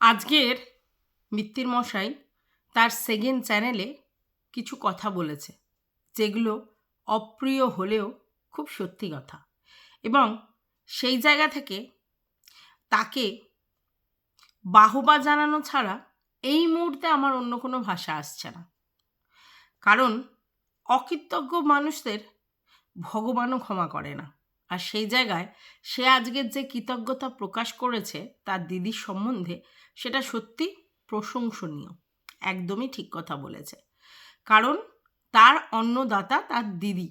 আজকের মিত্তির মশাই তার সেকেন্ড চ্যানেলে কিছু কথা বলেছে, যেগুলো অপ্রিয় হলেও খুব সত্যি কথা। এবং সেই জায়গা থেকে তাকে বাহবা জানানো ছাড়া এই মুহূর্তে আমার অন্য কোনো ভাষা আসছে না। কারণ অকৃতজ্ঞ মানুষদের ভগবানও ক্ষমা করে না। আর সেই জায়গায় সে আজকের যে কৃতজ্ঞতা প্রকাশ করেছে তার দিদির সম্বন্ধে সেটা সত্যি প্রশংসনীয়। একদমই ঠিক কথা বলেছে। কারণ তার অন্নদাতা তার দিদি।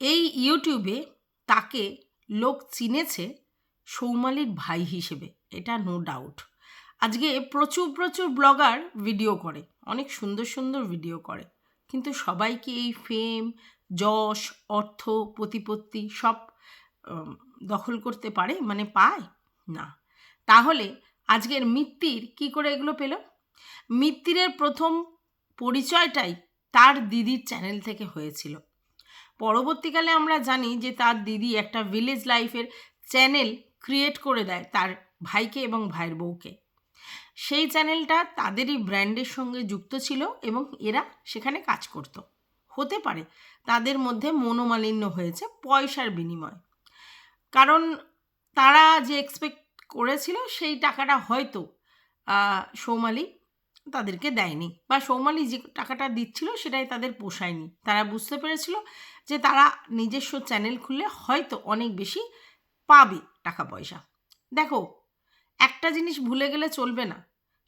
এই ইউটিউবে তাকে লোক চিনেছে সৌমালির ভাই হিসেবে, এটা নো ডাউট আজকে প্রচুর প্রচুর ব্লগার ভিডিও করে, অনেক সুন্দর সুন্দর ভিডিও করে। কিন্তু সবাই কি এই ফেম যশ, অর্থ, প্রতিপত্তি সব দখল করতে পারে? মানে পায়? না। তাহলে আজকের মিত্তির কি করে এগুলো পেল? মিত্তিরের প্রথম পরিচয়টাই তার দিদির চ্যানেল থেকে হয়েছিল। পরবর্তীকালে আমরা জানি যে তার দিদি একটা ভিলেজ লাইফের চ্যানেল ক্রিয়েট করে দেয় তার ভাইকে এবং ভাইয়ের বউকে। সেই চ্যানেলটা তাদেরই ব্র্যান্ডের সঙ্গে যুক্ত ছিল এবং এরা সেখানে কাজ করত। হতে পারে তাদের মধ্যে মনোমালিন্য হয়েছে পয়সার বিনিময়। কারণ তারা যে এক্সপেক্ট করেছিল, সেই টাকাটা হয়তো সৌমালি তাদেরকে দেয়নি বা সৌমালি যে টাকাটা দিচ্ছিল সেটাই তাদের পোষায়নি। তারা বুঝতে পেরেছিল যে তারা নিজস্ব চ্যানেল খুললে হয়তো অনেক বেশি পাবে টাকা পয়সা। দেখো, একটা জিনিস ভুলে গেলে চলবে না,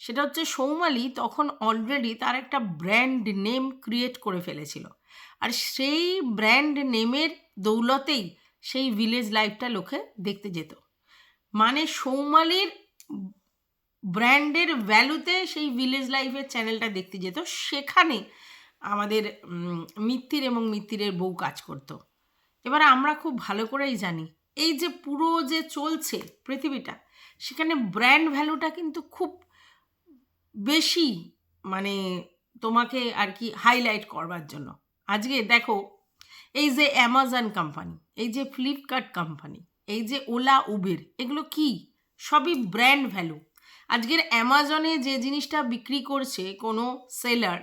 সেটা হচ্ছে সৌমালি তখন অলরেডি তার একটা ব্র্যান্ড নেম ক্রিয়েট করে ফেলেছিল। আর সেই ব্র্যান্ড নেমের দৌলতেই সেই ভিলেজ লাইফটা লোকে দেখতে যেত। মানে সৌমালির ব্র্যান্ডের ভ্যালুতে সেই ভিলেজ লাইফের চ্যানেলটা দেখতে যেত। সেখানে আমাদের মিত্তির এবং মিত্তিরের বউ কাজ করত। এবার আমরা খুব ভালো করেই জানি, এই যে পুরো যে চলছে পৃথিবীটা, সেখানে ব্র্যান্ড ভ্যালুটা কিন্তু খুব বেশি মানে তোমাকে আর কি হাইলাইট করবার জন্য। আজকে দেখো, এই যে অ্যামাজন কোম্পানি এই যে ফ্লিপকার্ট কোম্পানি এই যে ওলা, উবের, এগুলো কি? সবই ব্র্যান্ড ভ্যালু আজকের অ্যামাজনে যে জিনিসটা বিক্রি করছে কোনো সেলার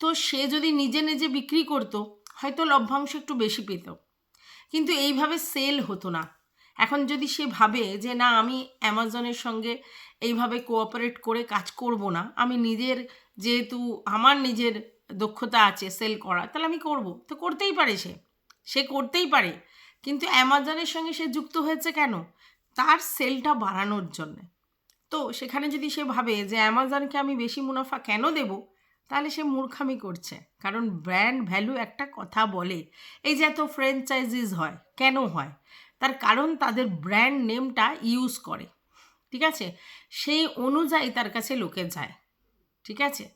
তো সে যদি নিজে নিজে বিক্রি করতো, হয়তো লভ্যাংশ একটু বেশি পেত। কিন্তু এইভাবে সেল হতো না। এখন যদি সে ভাবে যে, না, আমি অ্যামাজনের সঙ্গে এইভাবে কোঅপারেট করে কাজ করব না, আমি নিজের যেহেতু, আমার নিজের দক্ষতা আছে সেল করা তাহলে আমি করব। তো করতেই পারে সে। সে করতেই পারে। কিন্তু অ্যামাজনের সঙ্গে সে যুক্ত হয়েছে কেন? তার সেলটা বাড়ানোর জন্যে। তো সেখানে যদি সে ভাবে যে অ্যামাজনকে আমি বেশি মুনাফা কেন দেব, তাহলে সে মূর্খামি করছে। কারণ ব্র্যান্ড ভ্যালু একটা কথা বলে, এই যে এত ফ্র্যাঞ্চাইজিস হয়, কেন হয়? তার কারণ তাদের ব্র্যান্ড নেমটা ইউজ করে। ঠিক আছে? সেই অনুযায়ী তার কাছে লোকে যায়। ঠিক আছে?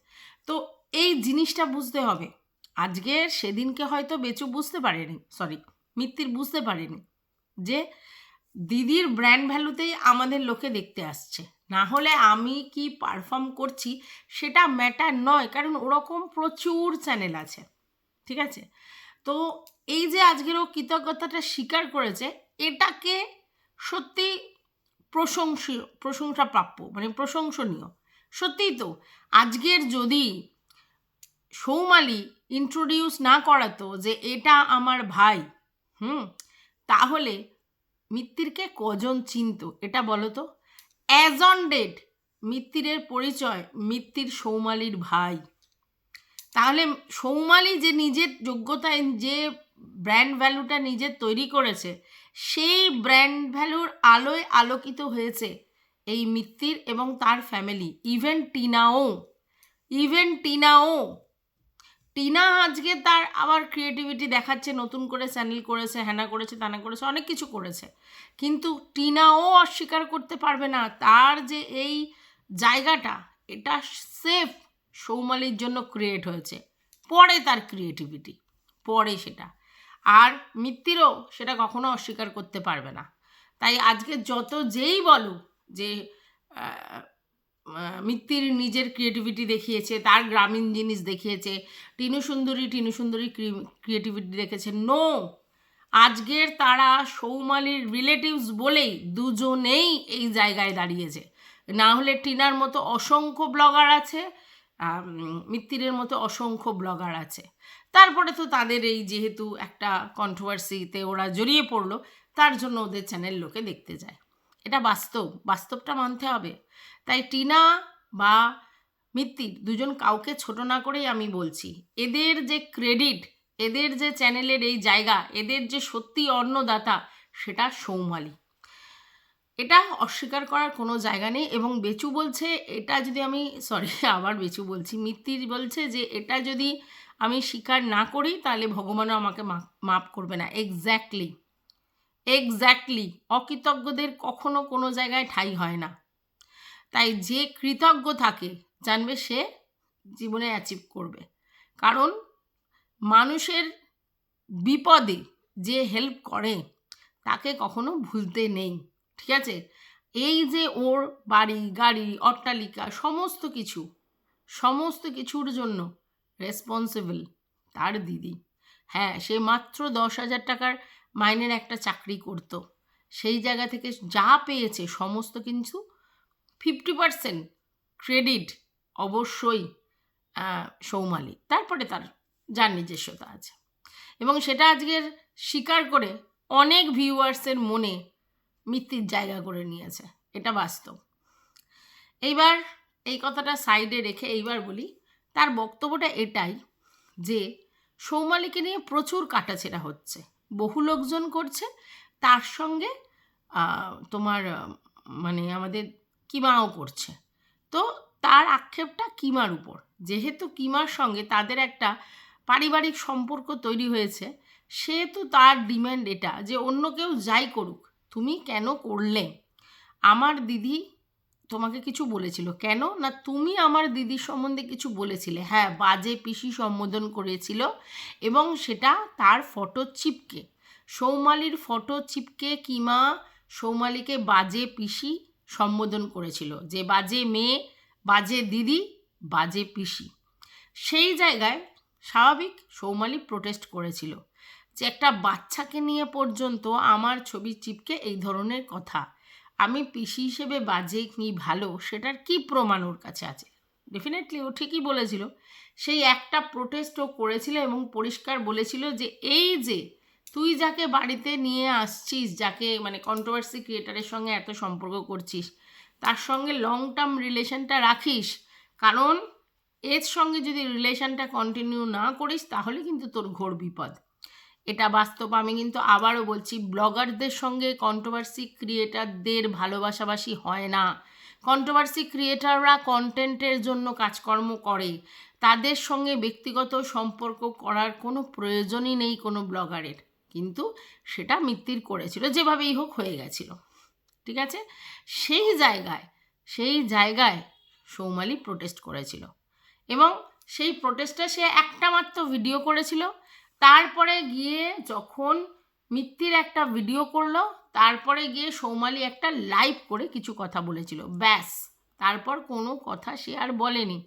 তো এই জিনিসটা বুঝতে হবে। আজকে সেদিনকে হয়তো বেচু বুঝতে পারেনি, সরি। মিত্তির বুঝতে পারেনি যে দিদির ব্র্যান্ড ভ্যালুতেই আমাদের লোকে দেখতে আসছে। না হলে আমি কি পারফর্ম করছি সেটা ম্যাটার নয়, কারণ ওরকম প্রচুর চ্যানেল আছে, ঠিক আছে? তো এই যে আজকের ও কৃতজ্ঞতাটা স্বীকার করেছে, এটাকে সত্যি প্রশংসীয় প্রশংসা প্রাপ্য মানে প্রশংসনীয়। সত্যিই তো, আজকের যদি সৌমালি ইন্ট্রোডিউস না করাতো যে এটা আমার ভাই হুম, তাহলে মিত্তিরকে কজন চিনতো, এটা বলো তো অ্যাজ অন ডেট মিত্তিরের পরিচয় মিত্তির সৌমালির ভাই। তাহলে সৌমালি যে নিজের যোগ্যতায় যে ব্র্যান্ড ভ্যালুটা নিজের তৈরি করেছে, সেই ব্র্যান্ড ভ্যালুর আলোয় আলোকিত হয়েছে এই মিত্তির এবং তার ফ্যামিলি ইভেন টিনাও। ইভেন টিনাও টিনা আজকে তার আবার ক্রিয়েটিভিটি দেখাচ্ছে, নতুন করে চ্যানেল করেছে হ্যানা করেছে, তানা করেছে, অনেক কিছু করেছে। কিন্তু টিনাও অস্বীকার করতে পারবে না। তার যে এই জায়গাটা, এটা সেফ সৌমালির জন্য ক্রিয়েট হয়েছে। পরে তার ক্রিয়েটিভিটি পরে সেটা। আর মিত্তিরও সেটা কখনো অস্বীকার করতে পারবে না। তাই আজকে যত যেই বলো যে মিত্তির নিজের ক্রিয়েটিভিটি দেখিয়েছে, তার গ্রামীণ জিনিস দেখিয়েছে, টিনু সুন্দরী টিনু সুন্দরী ক্রিয়েটিভিটি দেখেছে। নো আজকের তারা সৌমালির রিলেটিভস বলেই দুজনেই এই জায়গায় দাঁড়িয়েছে। না হলে টিনার মতো অসংখ্য ব্লগার আছে মিত্তিরের মতো অসংখ্য ব্লগার আছে। তারপরে তো তাদের এই যেহেতু একটা কন্ট্রোভার্সিতে ওরা জড়িয়ে পড়ল, তার জন্য ওদের চ্যানেল লোকে দেখতে যায়। এটা বাস্তব, বাস্তবটা মানতে হবে। তাই টিনা বা মিত্তির দুজন কাউকে ছোট না করেই আমি বলছি, এদের যে ক্রেডিট, এদের যে চ্যানেলের এই জায়গা, এদের যে সত্যি অন্নদাতা, সেটা সৌমালি। এটা অস্বীকার করার কোনো জায়গা নেই এবং বেচু বলছে এটা যদি আমি সরি আবার বেচু বলছি মিত্তির বলছে যে এটা যদি আমি স্বীকার না করি তাহলে ভগবানও আমাকে মা- মাফ করবে না। এক্স্যাক্টলি এক্স্যাক্টলি অকৃতজ্ঞদের কখনো কোনো জায়গায় ঠাই হয় না। তাই যে কৃতজ্ঞ থাকে, জানবে সে জীবনে অ্যাচিভ করবে। কারণ মানুষের বিপদে যে হেল্প করে, তাকে কখনো ভুলতে নেই। ঠিক আছে? এই যে ওর বাড়ি, গাড়ি, অট্টালিকা, সমস্ত কিছু, সমস্ত কিছুর জন্য রেসপন্সিবল তার দিদি। হ্যাঁ সে মাত্র দশ হাজার টাকার মাইনের একটা চাকরি করতো। সেই জায়গা থেকে যা পেয়েছে সমস্ত কিছু ফিফটি পার্সেন্ট ক্রেডিট অবশ্যই সৌমালি। তারপরে তার যার নিজস্বতা আছে। এবং সেটা আজকের স্বীকার করে অনেক ভিউয়ার্সের মনে মিত্তির জায়গা করে নিয়েছে। এটা বাস্তব। এইবার এই কথাটা সাইডে রেখে এইবার বলি, তার বক্তব্যটা এটাই যে সৌমালিকে নিয়ে প্রচুর কাটাছেড়া হচ্ছে। বহু লোকজন করছে। তার সঙ্গে তোমার মানে আমাদের কিমাও করছে। তো তার আক্ষেপটা কিমার উপর। যেহেতু কিমার সঙ্গে তাদের একটা পারিবারিক সম্পর্ক তৈরি হয়েছে, সেহেতু তার ডিমান্ড এটা যে অন্য কেউ যাই করুক, তুমি কেন করলে? আমার দিদি তোমাকে কিছু বলেছিল। কেন? না, তুমি আমার দিদির সম্বন্ধে কিছু বলেছিলে। হ্যাঁ বাজে পিসি সম্বোধন করেছিল এবং সেটা তার ফটো চিপকে। সৌমালির ফটো চিপকে কিমা সৌমালিকে বাজে পিসি সম্বোধন করেছিল। যে বাজে মেয়ে, বাজে দিদি, বাজে পিসি। সেই জায়গায় স্বাভাবিক সৌমালি প্রোটেস্ট করেছিল যে একটা বাচ্চাকে নিয়ে পর্যন্ত আমার ছবি চিপকে এই ধরনের কথা। আমি পিসি হিসেবে বাজে কি ভালো, সেটার কি প্রমাণ ওর কাছে আছে? ডেফিনেটলি ও ঠিকই বলেছিল। সেই একটা প্রোটেস্টও করেছিল এবং পরিষ্কার বলেছিল যে, এই যে, তুই যাকে বাড়িতে নিয়ে আসছিস, যাকে মানে কন্ট্রোভার্সি ক্রিয়েটারের সঙ্গে এত সম্পর্ক করছিস, তার সঙ্গে লং টার্ম রিলেশনটা রাখিস, কারণ এর সঙ্গে যদি রিলেশনটা কন্টিনিউ না করিস, তাহলে কিন্তু তোর ঘোর বিপদ। এটা বাস্তব। আমি কিন্তু আবারও বলছি, ব্লগারদের সঙ্গে কন্ট্রোভার্সি ক্রিয়েটারদের ভালোবাসাবাসি হয় না। কন্ট্রোভার্সি ক্রিয়েটাররা কন্টেন্টের জন্য কাজকর্ম করে। তাদের সঙ্গে ব্যক্তিগত সম্পর্ক করার কোনো প্রয়োজনই নেই কোনো ব্লগারের। কিন্তু সেটা মিত্তির করেছিল, যেভাবেই হোক হয়ে গেছিল। ঠিক আছে? সেই জায়গায় সেই জায়গায় সৌমালি প্রোটেস্ট করেছিল। এবং সেই প্রোটেস্টে সে একটা মাত্র ভিডিও করেছিল। তারপরে গিয়ে যখন মিত্তির একটা ভিডিও করল, তারপরে গিয়ে সৌমালি একটা লাইভ করে কিছু কথা বলেছিল। ব্যাস, তারপর কোনো কথা সে আর বলেনি।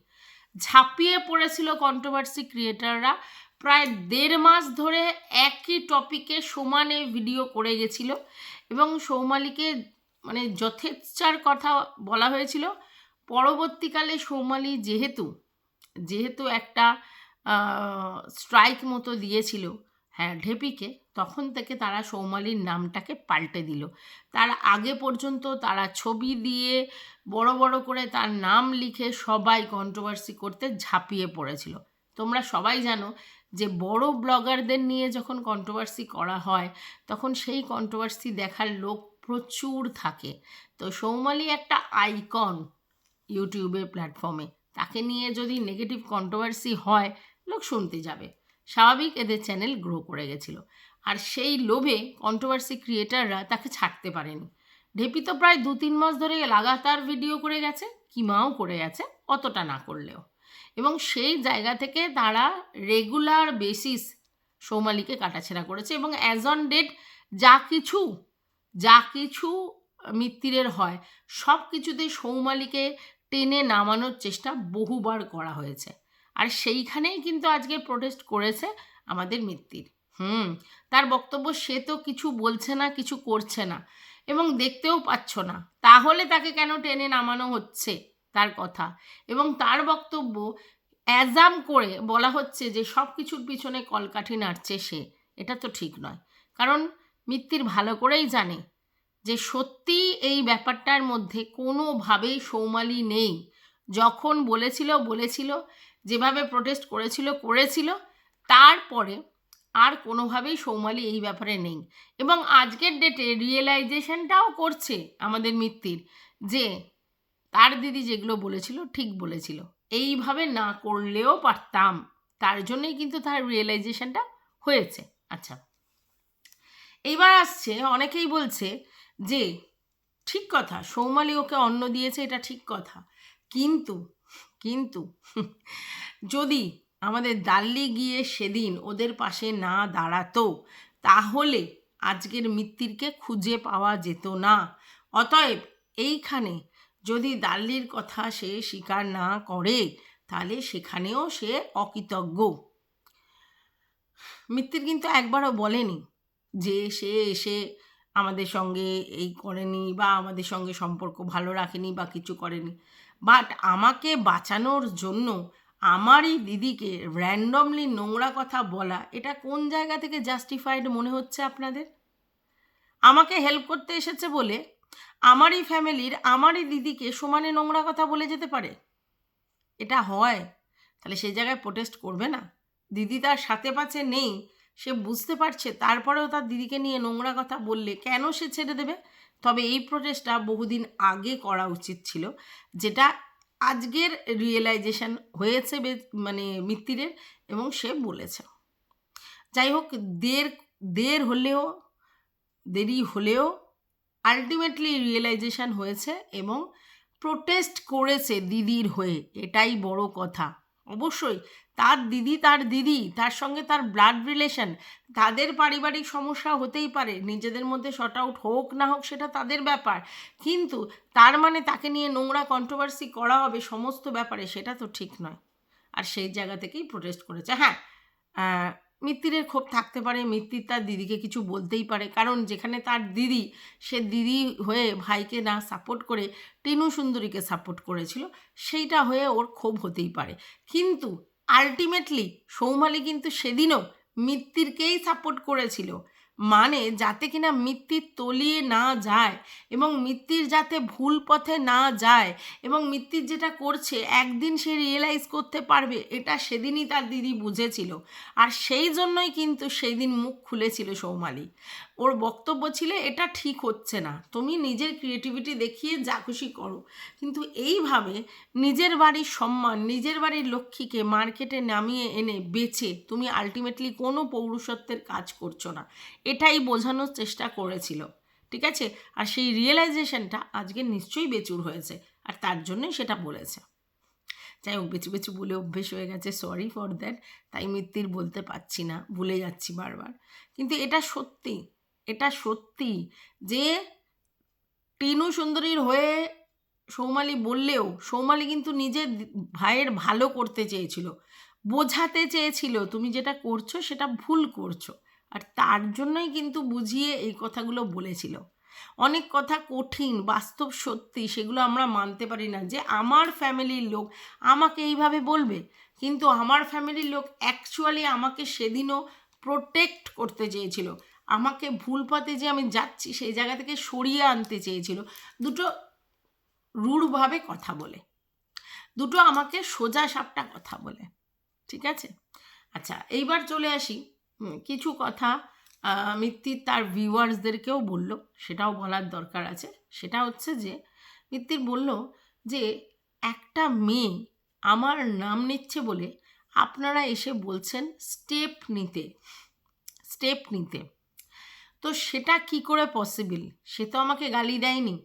ঝাঁপিয়ে পড়েছিল কন্ট্রোভার্সি ক্রিয়েটাররা প্রায় দেড় মাস ধরে একই টপিকে সমানে ভিডিও করে গেছিল এবং সৌমালিকে মানে যথেচ্ছার কথা বলা হয়েছিল। পরবর্তীকালে সৌমালি যেহেতু যেহেতু একটা স্ট্রাইক মতো দিয়েছিল হ্যাঁ ঢেপিকে। তখন থেকে তারা সৌমালির নামটাকে পাল্টে দিল। তার আগে পর্যন্ত তারা ছবি দিয়ে বড় বড় করে তার নাম লিখে সবাই কন্ট্রোভার্সি করতে ঝাঁপিয়ে পড়েছিল। তোমরা সবাই জানো যে বড় ব্লগারদের নিয়ে যখন কন্ট্রোভার্সি করা হয়, তখন সেই কন্ট্রোভার্সি দেখার লোক প্রচুর থাকে। তো সৌমালি একটা আইকন ইউটিউবের প্ল্যাটফর্মে তাকে নিয়ে যদি নেগেটিভ কন্ট্রোভার্সি হয় লোক শুনতে যাবে। স্বাভাবিক এদের চ্যানেল গ্রো করে গেছিল। আর সেই লোভে কন্ট্রোভার্সি ক্রিয়েটাররা তাকে ছাড়তে পারেনি। ঢেপি তো প্রায় দু তিন মাস ধরে লাগাতার ভিডিও করে গেছে, কিমাও করে গেছে অতটা না করলেও। এবং সেই জায়গা থেকে তারা রেগুলার বেসিস সৌমালিকে কাটাছেড়া করেছে এবং অ্যাজ অন ডেট যা কিছু যা কিছু মিত্তিরের হয় সব কিছুতেই সৌমালিকে টেনে নামানোর চেষ্টা বহুবার করা হয়েছে। আর সেইখানেই কিন্তু আজকে প্রোটেস্ট করেছে আমাদের মিত্তির। হুম, তার বক্তব্য সে তো কিছু বলছে না, কিছু করছে না এবং দেখতেও পাচ্ছ না। তাহলে তাকে কেন টেনে নামানো হচ্ছে তার কথা? এবং তার বক্তব্য অ্যাজাম করে বলা হচ্ছে যে সব কিছুর পিছনে কলকাঠি নাড়ছে সে। এটা তো ঠিক নয়। কারণ মিত্তির ভালো করেই জানে যে সত্যি এই ব্যাপারটার মধ্যে কোনোভাবেই সৌমালি নেই। যখন বলেছিল বলেছিল যেভাবে প্রোটেস্ট করেছিল করেছিল, তারপরে আর কোনোভাবেই সৌমালি এই ব্যাপারে নেই। এবং আজকের ডেটে রিয়েলাইজেশনটাও করছে আমাদের মিত্তির যে, তার দিদি যেগুলো বলেছিল, ঠিক বলেছিল। এইভাবে না করলেও পারতাম। তার জন্যই কিন্তু তার রিয়েলাইজেশনটা হয়েছে। আচ্ছা। এইবার আসছে, অনেকেই বলছে যে, ঠিক কথা, সৌমালি ওকে অন্ন দিয়েছে, এটা ঠিক কথা। কিন্তু কিন্তু যদি আমাদের দাল্লি গিয়ে সেদিন ওদের পাশে না দাঁড়াতো, তাহলে আজকের মৃত্যুরকে খুঁজে পাওয়া যেত না। অতএব এইখানে যদি দাল্লির কথা সে স্বীকার না করে, তাহলে সেখানেও সে অকৃতজ্ঞ। মৃত্যুর কিন্তু একবারও বলেনি যে সে এসে আমাদের সঙ্গে এই করেনি বা আমাদের সঙ্গে সম্পর্ক ভালো রাখেনি বা কিছু করেনি। বাট আমাকে বাঁচানোর জন্য আমারই দিদিকে র্যান্ডমলি নোংরা কথা বলা, এটা কোন জায়গা থেকে জাস্টিফাইড মনে হচ্ছে আপনাদের? আমাকে হেল্প করতে এসেছে বলে আমারই ফ্যামিলির আমারই দিদিকে সমানে নোংরা কথা বলে যেতে পারে? এটা হয়। তাহলে সেই জায়গায় প্রোটেস্ট করবে না? দিদি তার সাথে পাচ্ছে নেই, সে বুঝতে পারছে, তারপরেও তার দিদিকে নিয়ে নোংরা কথা বললে কেন সে ছেড়ে দেবে? তবে এই প্রোটেস্টটা বহুদিন আগে করা উচিত ছিল, যেটা আজকের রিয়েলাইজেশন হয়েছে মানে মিত্তিরের এবং সে বলেছে। যাই হোক দের দের হলেও, দেরি হলেও আলটিমেটলি রিয়েলাইজেশন হয়েছে এবং প্রোটেস্ট করেছে দিদির হয়ে, এটাই বড় কথা। অবশ্যই তার দিদি তার দিদি, তার সঙ্গে তার ব্লাড রিলেশন তাদের পারিবারিক সমস্যা হতেই পারে, নিজেদের মধ্যে শর্ট আউট হোক না হোক সেটা তাদের ব্যাপার। কিন্তু তার মানে তাকে নিয়ে নোংরা কন্ট্রোভার্সি করা হবে সমস্ত ব্যাপারে সেটা তো ঠিক নয়। আর সেই জায়গা থেকেই প্রোটেস্ট করেছে। হ্যাঁ মিত্তিরের ক্ষোভ থাকতে পারে, মিত্তির তার দিদিকে কিছু বলতেই পারে। কারণ যেখানে তার দিদি, সে দিদি হয়ে ভাইকে না সাপোর্ট করে, টিনু সুন্দরীকে সাপোর্ট করেছিল, সেইটা হয়ে ওর ক্ষোভ হতেই পারে। কিন্তু আলটিমেটলি সৌমালি কিন্তু সেদিনও মিত্তিরকেই সাপোর্ট করেছিল। মানে যাতে কিনা মিত্তির তলিয়ে না যায় এবং মিত্তির যাতে ভুল পথে না যায় এবং মিত্তির যেটা করছে একদিন সে রিয়েলাইজ করতে পারবে এটা সেদিনই তার দিদি বুঝেছিল। আর সেই জন্যই কিন্তু সেই দিন মুখ খুলেছিল সৌমালি। ওর বক্তব্য ছিল, এটা ঠিক হচ্ছে না। তুমি নিজের ক্রিয়েটিভিটি দেখিয়ে যা খুশি করো। কিন্তু এইভাবে নিজের বাড়ির সম্মান, নিজের বাড়ির লক্ষ্মীকে মার্কেটে নামিয়ে এনে বেচে তুমি আলটিমেটলি কোনো পৌরুষত্বের কাজ করছ না। এটাই বোঝানোর চেষ্টা করেছিল, ঠিক আছে? আর সেই রিয়েলাইজেশনটা আজকে নিশ্চয়ই বেচুর হয়েছে, আর তার জন্যই সেটা বলেছে। যাই হোক, বেচু বেচু বলে অভ্যেস হয়ে গেছে। সরি ফর দ্যাট তাই মিত্তির বলতে পারছি না, ভুলে যাচ্ছি বারবার। কিন্তু এটা সত্যি এটা সত্যি যে টিনু সুন্দরীর হয়ে সৌমালি বললেও সৌমালি কিন্তু নিজের ভাইয়ের ভালো করতে চেয়েছিল। বোঝাতে চেয়েছিল তুমি যেটা করছ সেটা ভুল করছ। আর তার জন্যই কিন্তু বুঝিয়ে এই কথাগুলো বলেছিল। অনেক কথা কঠিন, বাস্তব সত্যি সেগুলো আমরা মানতে পারি না যে আমার ফ্যামিলির লোক আমাকে এইভাবে বলবে। কিন্তু আমার ফ্যামিলির লোক অ্যাকচুয়ালি আমাকে সেদিনও প্রোটেক্ট করতে চেয়েছিল। আমাকে ভুল পথে যে আমি যাচ্ছি, সেই জায়গা থেকে সরিয়ে আনতে চেয়েছিল। দুটো রূঢ়ভাবে কথা বলে। দুটো আমাকে সোজা সাপটা কথা বলে। ঠিক আছে? আচ্ছা এইবার চলে আসি। কিছু কথা মিত্তির তার ভিউয়ার্সদেরকেও বলল। সেটাও বলার দরকার আছে। সেটা হচ্ছে যে মিত্তির বলল যে, একটা মেয়ে আমার নাম নিচ্ছে বলে আপনারা এসে বলছেন স্টেপ নিতে স্টেপ নিতে। তো সেটা কি করে পসিবল সে তো আমাকে গালি দেয়নি।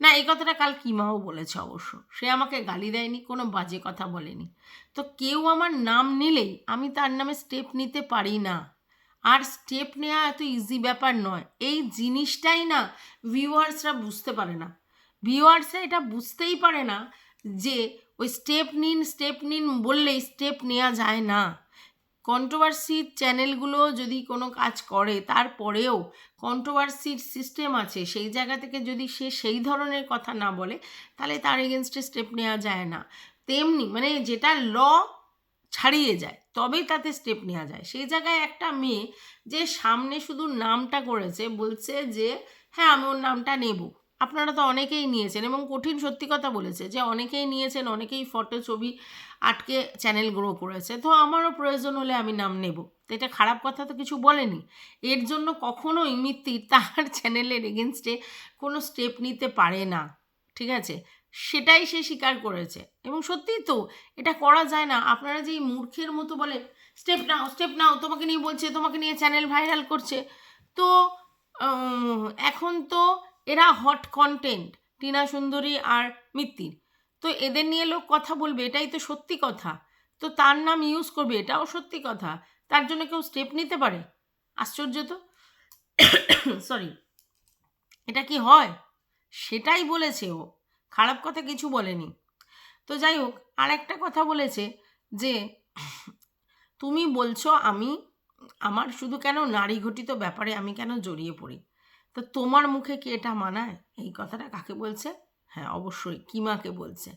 না, এই কথাটা কাল কিমাও বলেছে অবশ্য। সে আমাকে গালি দেয়নি, কোনো বাজে কথা বলেনি। তো কেউ আমার নাম নিলেই আমি তার নামে স্টেপ নিতে পারি না। আর স্টেপ নেওয়া এত ইজি ব্যাপার নয়। এই জিনিসটাই না ভিউয়ার্সরা বুঝতে পারে না। ভিউয়ার্সরা এটা বুঝতেই পারে না যে ওই স্টেপ নিন স্টেপ নিন বললেই স্টেপ নেওয়া যায় না। কন্ট্রোভার্সির চ্যানেলগুলো যদি কোনো কাজ করে, তারপরেও কন্ট্রোভার্সির সিস্টেম আছে, সেই জায়গা থেকে যদি সে সেই ধরনের কথা না বলে, তাহলে তার এগেনস্টে স্টেপ নেওয়া যায় না। তেমনি মানে যেটা ল ছাড়িয়ে যায়, তবেই তাতে স্টেপ নেওয়া যায়। সেই জায়গায় একটা মেয়ে যে সামনে শুধু নামটা করেছে, বলছে যে হ্যাঁ আমি ওর নামটা নেব। আপনারা তো অনেকেই নিয়েছেন এবং কঠিন সত্যি কথা বলেছে যে অনেকেই নিয়েছেন, অনেকেই ফটো ছবি আটকে চ্যানেল গ্রো করেছে। তো আমারও প্রয়োজন হলে আমি নাম নেব। তো এটা খারাপ কথা তো কিছু বলেনি। এর জন্য কখনোই মিত্তির তার চ্যানেলের এগেনস্টে কোনো স্টেপ নিতে পারে না। ঠিক আছে? সেটাই সে স্বীকার করেছে। এবং সত্যিই তো এটা করা যায় না। আপনারা যে এই মূর্খের মতো বলে স্টেপ নাও স্টেপ নাও, তোমাকে নিয়ে বলছে, তোমাকে নিয়ে চ্যানেল ভাইরাল করছে। তো এখন তো এরা হট কন্টেন্ট টিনা সুন্দরী আর মিত্তির। তো এদের নিয়ে লোক কথা বলবে, এটাই তো সত্যি কথা। তো তার নাম ইউজ করবে, এটাও সত্যি কথা। তার জন্য কেউ স্টেপ নিতে পারে? আশ্চর্য তো? সরি এটা কি হয়? সেটাই বলেছে ও। খারাপ কথা কিছু বলেনি। তো যাই হোক আর একটা কথা বলেছে যে, তুমি বলছো আমি, আমার শুধু কেন নারী ঘটিত ব্যাপারে আমি কেন জড়িয়ে পড়ি? তো তোমার মুখে কি এটা মানায়? এই কথাটা কাকে বলছে? হ্যাঁ অবশ্যই কিমাকে বলছে।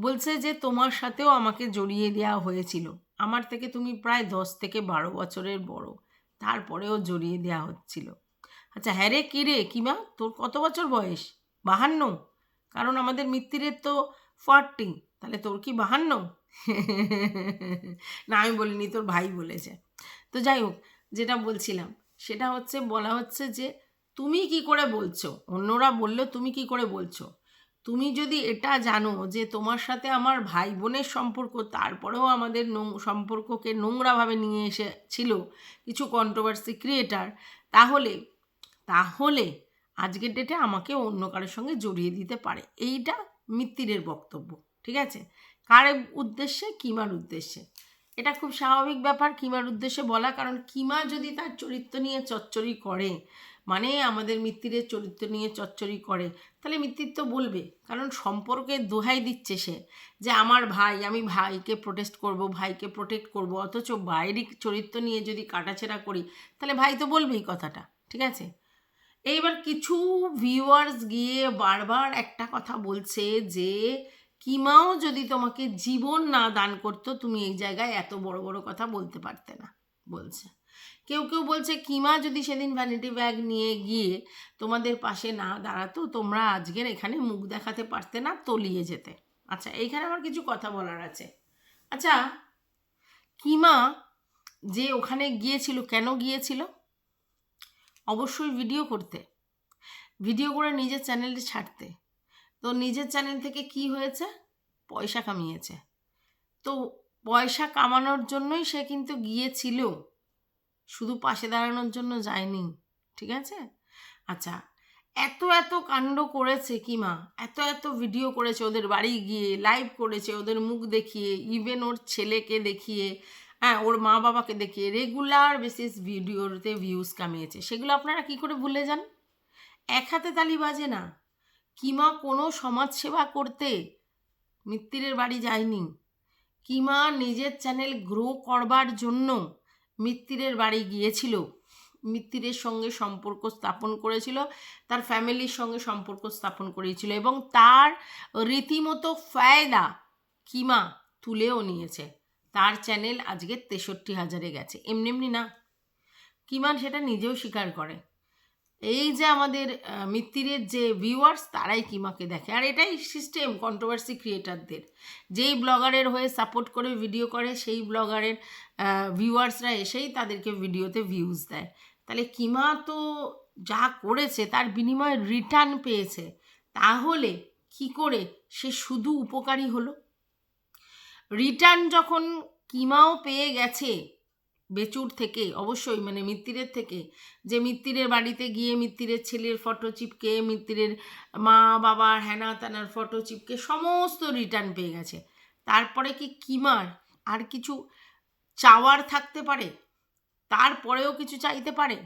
বলছে যে তোমার সাথেও আমাকে জড়িয়ে দেওয়া হয়েছিল। আমার থেকে তুমি প্রায় দশ থেকে বারো বছরের বড়। তারপরেও জড়িয়ে দেওয়া হচ্ছিল। আচ্ছা হ্যাঁ রে, কী রে? কিমা, তোর কত বছর বয়স? বাহান্ন? কারণ আমাদের মিত্তিরের তো ফর্টি। তাহলে তোর কি বাহান্ন? না, আমি বলিনি, তোর ভাই বলেছে। তো যাই হোক, যেটা বলছিলাম সেটা হচ্ছে বলা হচ্ছে যে, তুমি কি করে বলছো? অন্যরা বললেও তুমি কি করে বলছো? তুমি যদি এটা জানো যে তোমার সাথে আমার ভাই বোনের সম্পর্ক, তারপরেও আমাদের নোং- সম্পর্ককে নোংরাভাবে নিয়ে এসেছিল কিছু কন্ট্রোভার্সি ক্রিয়েটার তাহলে তাহলে আজকের ডেটে আমাকে অন্য কারোর সঙ্গে জড়িয়ে দিতে পারে। এইটা মিত্তিরের বক্তব্য, ঠিক আছে? কার উদ্দেশ্যে? কিমার উদ্দেশ্যে? এটা খুব স্বাভাবিক ব্যাপার কিমার উদ্দেশ্যে বলা, কারণ কিমা যদি তার চরিত্র নিয়ে চচ্চড়ি করে মানে আমাদের মিত্তিরের চরিত্র নিয়ে চচ্চড়ি করে, তাহলে মিত্তির তো বলবে, কারণ সম্পর্কে দোহাই দিচ্ছে সে যে আমার ভাই, আমি ভাইকে প্রোটেস্ট করব, ভাইকে প্রোটেক্ট করব, অথচ বাইরের চরিত্র নিয়ে যদি কাটাছেড়া করি, তাহলে ভাই তো বলবেই কথাটা, ঠিক আছে? এইবার কিছু ভিউয়ার্স গিয়ে বারবার একটা কথা বলছে যে কিমাও যদি তোমাকে জীবন না দান করতো, তুমি এই জায়গায় এত বড় বড় কথা বলতে পারতে না, বলছে। কেউ কেউ বলছে, কিমা যদি সেদিন ভ্যানিটি ব্যাগ নিয়ে গিয়ে তোমাদের পাশে না দাঁড়াতো, তোমরা আজকের এখানে মুখ দেখাতে পারতে না, তলিয়ে যেতে। আচ্ছা এইখানে আমার কিছু কথা বলার আছে। আচ্ছা কিমা যে ওখানে গিয়েছিল, কেন গিয়েছিল? অবশ্যই ভিডিও করতে। ভিডিও করে নিজের চ্যানেলটি ছাড়তে। তো নিজের চ্যানেল থেকে কি হয়েছে? পয়সা কামিয়েছে। তো পয়সা কামানোর জন্যই সে কিন্তু গিয়েছিল। শুধু পাশে দাঁড়ানোর জন্য যায়নি, ঠিক আছে? আচ্ছা এত এত কাণ্ড করেছে কিমা এত এত ভিডিও করেছে ওদের বাড়ি গিয়ে লাইভ করেছে ওদের মুখ দেখিয়ে ইভেন ওর ছেলেকে দেখিয়ে হ্যাঁ ওর মা বাবাকে দেখিয়ে রেগুলার বেসিস ভিডিওতে ভিউজ কামিয়েছে। সেগুলো আপনারা কি করে ভুলে যান? এক হাতে তালি বাজে না। কিমা কোনো সমাজসেবা করতে মিত্তিরের বাড়ি যায়নি। কিমা নিজের চ্যানেল গ্রো করবার জন্য মিত্তিরের বাড়ি গিয়েছিল। মিত্তিরের সঙ্গে সম্পর্ক স্থাপন করেছিল, তার ফ্যামিলির সঙ্গে সম্পর্ক স্থাপন করেছিল এবং তার রীতিমতো ফায়দা কিমা তুলেও নিয়েছে। তার চ্যানেল আজকে তেষট্টি হাজারে গেছে। এমনি এমনি না। কিমান সেটা নিজেও স্বীকার করে। এই যে আমাদের মিত্তিরের যে ভিউয়ার্স তারাই কিমাকে দেখে। আর এটাই সিস্টেম কন্ট্রোভার্সি ক্রিয়েটারদের যেই ব্লগারের হয়ে সাপোর্ট করে ভিডিও করে, সেই ব্লগারের ভিউয়ার্সরা এসেই তাদেরকে ভিডিওতে ভিউজ দেয়। তাহলে কিমা তো যা করেছে, তার বিনিময়ে রিটার্ন পেয়েছে। তাহলে কি করে সে শুধু উপকারী হলো? রিটার্ন যখন কিমাও পেয়ে গেছে বেচুর থেকে, অবশ্যই মানে মিত্তিরের থেকে, যে মিত্তিরের বাড়িতে গিয়ে মিত্তিরের ছেলের ফটো চিপকে, মিত্তিরের মা বাবার হ্যানা তানার ফটো চিপকে সমস্ত রিটার্ন পেয়ে গেছে। তারপরে কি কিমার আর কিছু চাওয়ার থাকতে পারে? তারপরেও কিছু চাইতে পারে?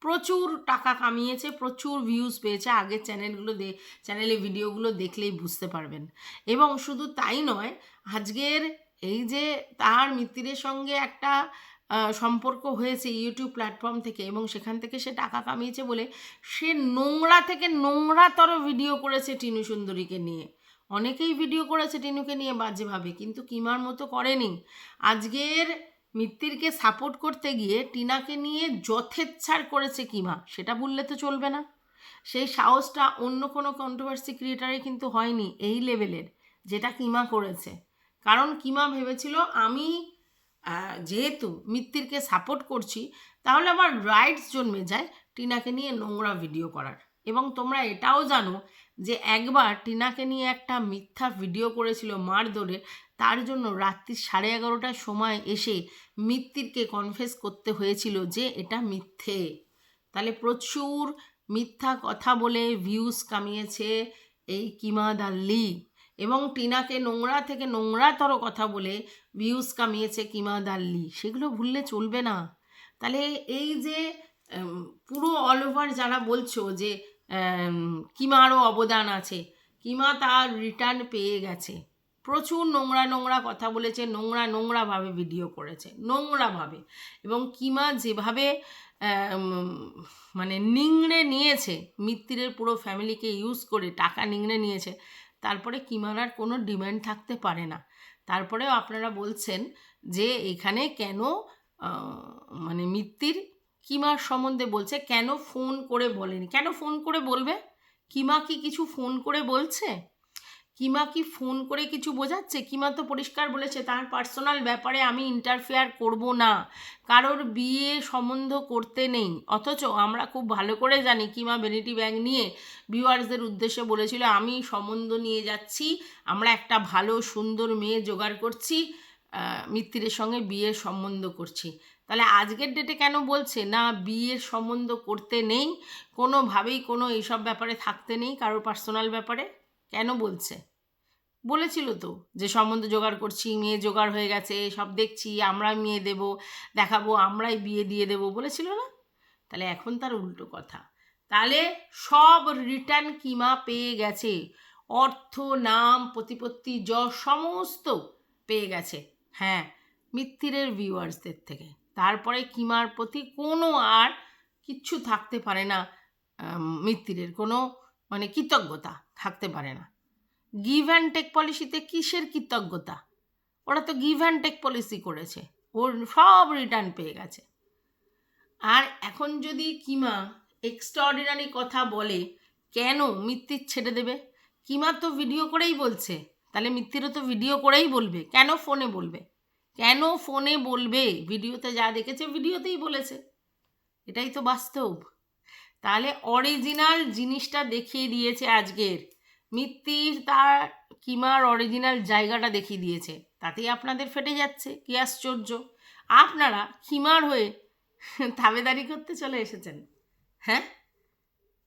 প্রচুর টাকা কামিয়েছে, প্রচুর ভিউজ পেয়েছে। আগের চ্যানেলগুলো দে চ্যানেলে ভিডিওগুলো দেখলেই বুঝতে পারবেন। এবং শুধু তাই নয়, আজকের এই যে তার মিত্তিরের সঙ্গে একটা সম্পর্ক হয়েছে ইউটিউব প্ল্যাটফর্ম থেকে এবং সেখান থেকে সে টাকা কামিয়েছে বলে সে নোংরা থেকে নোংরাতর ভিডিও করেছে টিনু সুন্দরীকে নিয়ে। অনেকেই ভিডিও করেছে টিনুকে নিয়ে বাজেভাবে, কিন্তু কিমার মতো করেনি। আজকের মিত্তিরকে সাপোর্ট করতে গিয়ে টিনাকে নিয়ে যথেচ্ছার করেছে কিমা, সেটা বললে তো চলবে না। সেই সাহসটা অন্য কোনো কন্ট্রোভার্সি ক্রিয়েটারে কিন্তু হয়নি এই লেভেলের যেটা কিমা করেছে। কারণ কিমা ভেবেছিল, আমি যেহেতু মিত্তিরকে সাপোর্ট করছি, তাহলে আমার রাইটস জন্মে যায় টিনাকে নিয়ে নোংরা ভিডিও করার। এবং তোমরা এটাও জানো যে একবার টিনাকে নিয়ে একটা মিথ্যা ভিডিও করেছিল মার মারধরে, তার জন্য রাত্রি সাড়ে এগারোটার সময় এসে মিত্তিরকে কনফেস করতে হয়েছিল যে এটা মিথ্যে। তাহলে প্রচুর মিথ্যা কথা বলে ভিউজ কামিয়েছে এই কিমা দাল্লি এবং টিনাকে নোংরা থেকে নোংরাতর কথা বলে ভিউজ কামিয়েছে কিমা দাল্লি। সেগুলো ভুললে চলবে না। তাহলে এই যে পুরো অল ওভার যারা বলছো যে কিমারও অবদান আছে, কিমা তার রিটার্ন পেয়ে গেছে। প্রচুর নোংরা নোংরা কথা বলেছে, নোংরা নোংরাভাবে ভিডিও করেছে নোংরাভাবে এবং কিমা যেভাবে মানে নিংড়ে নিয়েছে, মিত্তিরের পুরো ফ্যামিলিকে ইউজ করে টাকা নিংড়ে নিয়েছে তারপরে কিমানার কোনো ডিম্যান্ড থাকতে পারে না। তারপরেও আপনারা বলছেন যে এখানে কেন মানে মিত্তির কিমার সম্বন্ধে বলছে, কেন ফোন করে বলেনি? কেন ফোন করে বলবে? কিমা কি কিছু ফোন করে বলছে? কিমা কি ফোন করে কিছু বোঝাচ্ছে? কিমা তো পরিষ্কার বলেছে তার পার্সোনাল ব্যাপারে আমি ইন্টারফেয়ার করব না। কারোর বিয়ে সম্বন্ধ করতে নেই। অথচ আমরা খুব ভালো করে জানি কিমা ভ্যানিটি ব্যাগ নিয়ে ভিউয়ার্সদের উদ্দেশ্যে বলেছিল আমি সম্বন্ধ নিয়ে যাচ্ছি আমরা একটা ভালো সুন্দর মেয়ে জোগাড় করছি আহ, মিত্তিরের সঙ্গে বিয়ের সম্বন্ধ করছি। তাহলে আজকের ডেটে কেন বলছে? না বিয়ের সম্বন্ধ করতে নেই কোনোভাবেই কোনো এইসব ব্যাপারে থাকতে নেই কারোর পার্সোনাল ব্যাপারে? কেন বলছে? বলেছিল তো যে সম্বন্ধ জোগাড় করছি, মেয়ে জোগাড় হয়ে গেছে, সব দেখছি আমরা মেয়ে দেব, দেখাবো, আমরাই বিয়ে দিয়ে দেবো বলেছিল না? তাহলে এখন তার উল্টো কথা। তাহলে সব রিটার্ন কিমা পেয়ে গেছে, অর্থ, নাম, প্রতিপত্তি, যশ, সমস্ত পেয়ে গেছে। হ্যাঁ মিত্তিরের ভিউয়ার্সদের থেকে। তারপরে কিমার প্রতি কোনো আর কিচ্ছু থাকতে পারে না মিত্তিরের কোনো মানে কৃতজ্ঞতা থাকতে পারে না। গিভ অ্যান্ড টেক পলিসিতে কিসের কৃতজ্ঞতা? ওরা তো গিভ অ্যান্ড টেক পলিসি করেছে। ওর সব রিটার্ন পেয়ে গেছে। আর এখন যদি কিমা এক্সট্রাঅর্ডিনারি কথা বলে, কেন মিত্তির ছেড়ে দেবে? কিমা তো ভিডিও করেই বলছে। তাহলে মিত্তিরও তো ভিডিও করেই বলবে। কেন ফোনে বলবে? কেন ফোনে বলবে? ভিডিওতে যা দেখেছে ভিডিওতেই বলেছে। এটাই তো বাস্তব। তাহলে অরিজিনাল জিনিসটা দেখিয়ে দিয়েছে আজকের। মিত্তির তার কিমার অরিজিনাল জায়গাটা দেখিয়ে দিয়েছে। তাতেই আপনাদের ফেটে যাচ্ছে, কি আশ্চর্য। আপনারা কিমার হয়ে তাবেদারি করতে চলে এসেছেন। হ্যাঁ?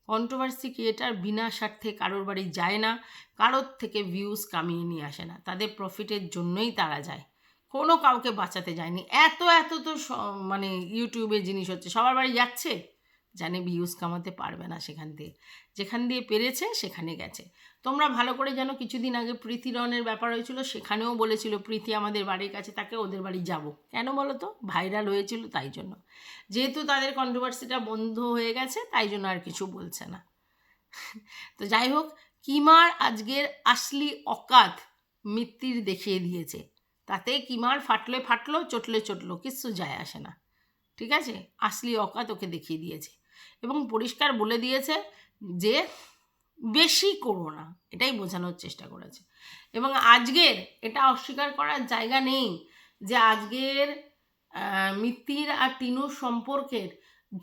কন্ট্রোভার্সি ক্রিয়েটার বিনা স্বার্থে কারোর বাড়ি যায় না, কারোর থেকে ভিউজ কামিয়ে নিয়ে আসে না। তাদের প্রফিটের জন্যই তারা যায়। কোনো কাউকে বাঁচাতে যায়নি। এত এত তো মানে ইউটিউবে জিনিস হচ্ছে, সবার বাড়ি যাচ্ছে? জানে ভিউজ কামাতে পারবে না সেখান দিয়ে। যেখান দিয়ে পেরেছে, সেখানে গেছে। তোমরা ভালো করে জানো, কিছুদিন আগে প্রীতি রনের ব্যাপার হয়েছিল, সেখানেও বলেছিল, প্রীতি আমাদের বাড়ির কাছে, তাকে ওদের বাড়ি যাব। কেন বলো তো? ভাইরাল হয়েছিল তাই জন্য। যেহেতু তাদের কন্ট্রোভার্সিটা বন্ধ হয়ে গেছে, তাই জন্য আর কিছু বলছে না। তো যাই হোক, কিমার আজকের আসলি অকাত মিত্তির দেখিয়ে দিয়েছে। তাতে কিমার ফাটলে ফাটলো, চটলে চটলো, কিচ্ছু যায় আসে না। ঠিক আছে? আসলি অকাত ওকে দেখিয়ে দিয়েছে। এবং পরিষ্কার বলে দিয়েছে যে বেশি করো না। এটাই বোঝানোর চেষ্টা করেছে। এবং আজকের এটা অস্বীকার করার জায়গা নেই যে আজকের মিত্তির আর টিনুর সম্পর্কের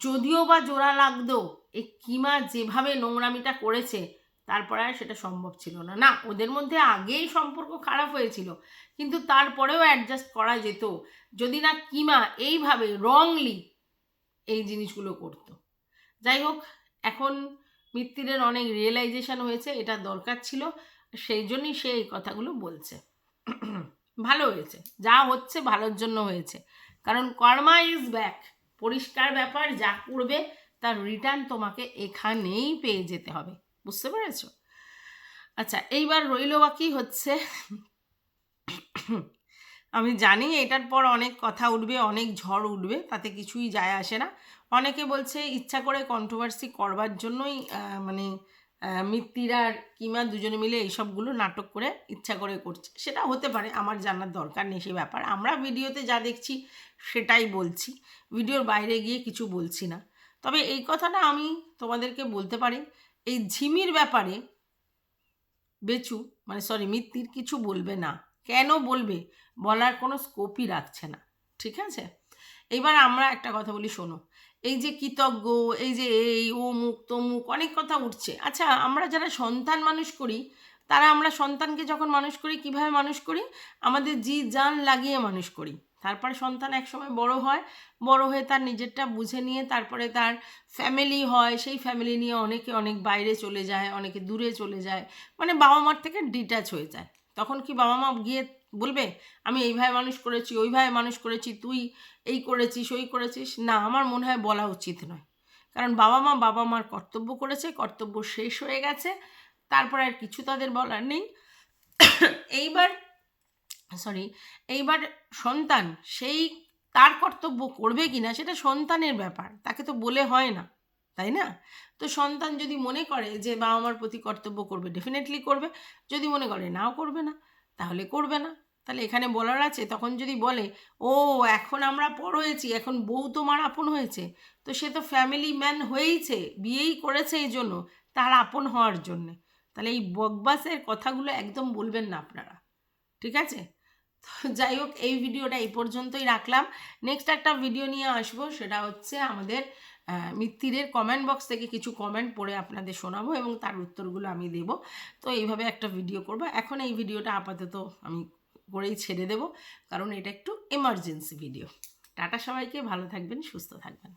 যদিও বা জোড়া লাগতো এই কিমা যেভাবে নোংরামিটা করেছে তারপরে আর সেটা সম্ভব ছিল না। না, ওদের মধ্যে আগেই সম্পর্ক খারাপ হয়েছিল, কিন্তু তারপরেও অ্যাডজাস্ট করা যেত। যদি না কিমা এইভাবে রংলি এই জিনিসগুলো করতো। যাই হোক, এখন মিত্তিরের অনেক রিয়েলাইজেশন হয়েছে, এটা দরকার ছিল, সেই জন্যই সে এই কথাগুলো বলছে। ভালো হয়েছে, যা হচ্ছে ভালোর জন্য হয়েছে। কারণ কর্মা ইজ ব্যাক পরিষ্কার ব্যাপার, যা করবে তার রিটার্ন তোমাকে এখানেই পেয়ে যেতে হবে। বুঝতে পেরেছ? আচ্ছা এইবার রইল বাকি হচ্ছে? আমি জানি এটার পর অনেক কথা উঠবে, অনেক ঝড় উঠবে, তাতে কিছুই যায় আসে না। অনেকে বলছে ইচ্ছা করে কন্ট্রোভার্সি করবার জন্যই মানে মিত্তির আর কিমা দুজনে মিলে এইসবগুলো নাটক করে ইচ্ছা করে করছে। সেটা হতে পারে, আমার জানার দরকার নেই সে ব্যাপার। আমরা ভিডিওতে যা দেখছি সেটাই বলছি, ভিডিওর বাইরে গিয়ে কিছু বলছি না। তবে এই কথাটা আমি তোমাদেরকে বলতে পারি, এই ঝিমির ব্যাপারে বেচু মানে সরি মিত্তির কিছু বলবে না। কেন বলবে? বলার কোনো স্কোপই রাখছে না। ঠিক আছে? এবার আমরা একটা কথা বলি, শোনো। এই যে কৃতজ্ঞ, এই যে এই মুখ তমুক অনেক কথা উঠছে। আচ্ছা আমরা যারা সন্তান মানুষ করি, তারা আমরা সন্তানকে যখন মানুষ করি, কীভাবে মানুষ করি? আমাদের জি জান লাগিয়ে মানুষ করি। তারপরে সন্তান একসময় বড় হয়, বড় হয়ে তার নিজেরটা বুঝে নিয়ে তারপরে তার ফ্যামিলি হয়। সেই ফ্যামিলি নিয়ে অনেকে অনেক বাইরে চলে যায়, অনেকে দূরে চলে যায় মানে বাবা মার থেকে ডিট্যাচ হয়ে যায়। তখন কি বাবা মা গিয়ে বলবে, আমি এইভাবে মানুষ করেছি, ওইভাবে মানুষ করেছি, তুই এই করেছিস, ওই করেছিস। না, আমার মনে হয় বলা উচিত নয়। কারণ বাবা মা বাবা মার কর্তব্য করেছে, কর্তব্য শেষ হয়ে গেছে, তারপর আর কিছু তাদের বলার নেই। এইবার সরি এইবার সন্তান, সেই তার কর্তব্য করবে কি না সেটা সন্তানের ব্যাপার, তাকে তো বলে হয় না, তাই না? তো সন্তান যদি মনে করে যে বাবা মার প্রতি কর্তব্য করবে ডেফিনেটলি করবে, যদি মনে করে নাও করবে না তাহলে করবে না। তাহলে এখানে বলার আছে, তখন যদি বলে, ও, এখন আমরা পর হয়েছি, এখন বউ তোমার আপন হয়েছে। তো সে তো ফ্যামিলি ম্যান হয়েইছে, বিয়েই করেছে এই জন্য, তার আপন হওয়ার জন্যে। তাহলে এই বকবাসের কথাগুলো একদম বলবেন না আপনারা, ঠিক আছে? তো যাই হোক, এই ভিডিওটা এই পর্যন্তই রাখলাম। নেক্সট একটা ভিডিও নিয়ে আসব, সেটা হচ্ছে আমাদের মিত্তিরের কমেন্ট বক্স থেকে কিছু কমেন্ট পড়ে আপনাদের শোনাবো এবং তার উত্তরগুলো আমি দেব। তো এইভাবে একটা ভিডিও করব। এখন এই ভিডিওটা আপাতত আমি করেই ছেড়ে দেব। কারণ এটা একটু এমার্জেন্সি ভিডিও টাটা সবাইকে, ভালো থাকবেন, সুস্থ থাকবেন।